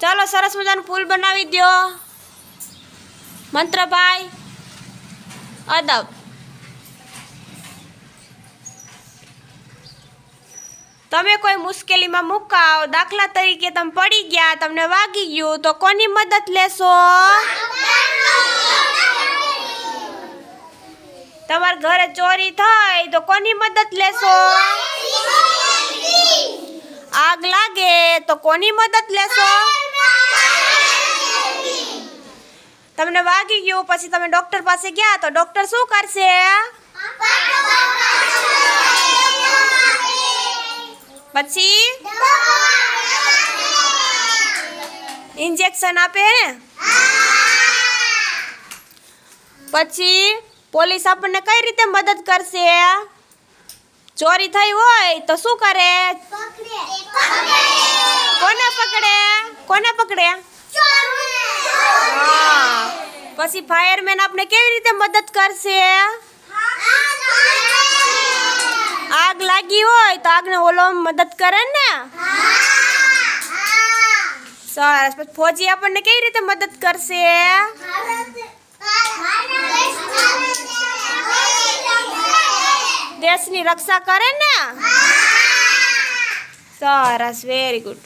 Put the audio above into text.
ચાલો સરસ મજાનું પુલ બનાવી દો મંત્રભાઈ અદબ તમે કોઈ મુશ્કેલીમાં મુકાઓ દાખલા તરીકે તમે પડી ગયા તમને વાગી ગયું તો કોની મદદ લેશો તમારા ઘરે ચોરી થાય તો કોની મદદ લેશો આગ લાગે તો કોની મદદ લેશો तुमने वागी गयो પછી તમે ડોક્ટર પાસે ગયા તો ડોક્ટર શું કરશે પછી ડોક્ટર ઇન્જેક્શન આપશે પછી પોલીસ આપણને કઈ રીતે મદદ કરશે ચોરી થઈ હોય તો શું કરે પકડે કોને પકડે કોને પકડે પછી ફાયરમેન આપણે કેવી રીતે મદદ કરશે આગ લાગી હોય તો આગને ઓલો મદદ કરે ને સરસ પછી ફોજી આપણને કેવી રીતે મદદ કરશે દેશની રક્ષા કરે ને સરસ વેરી ગુડ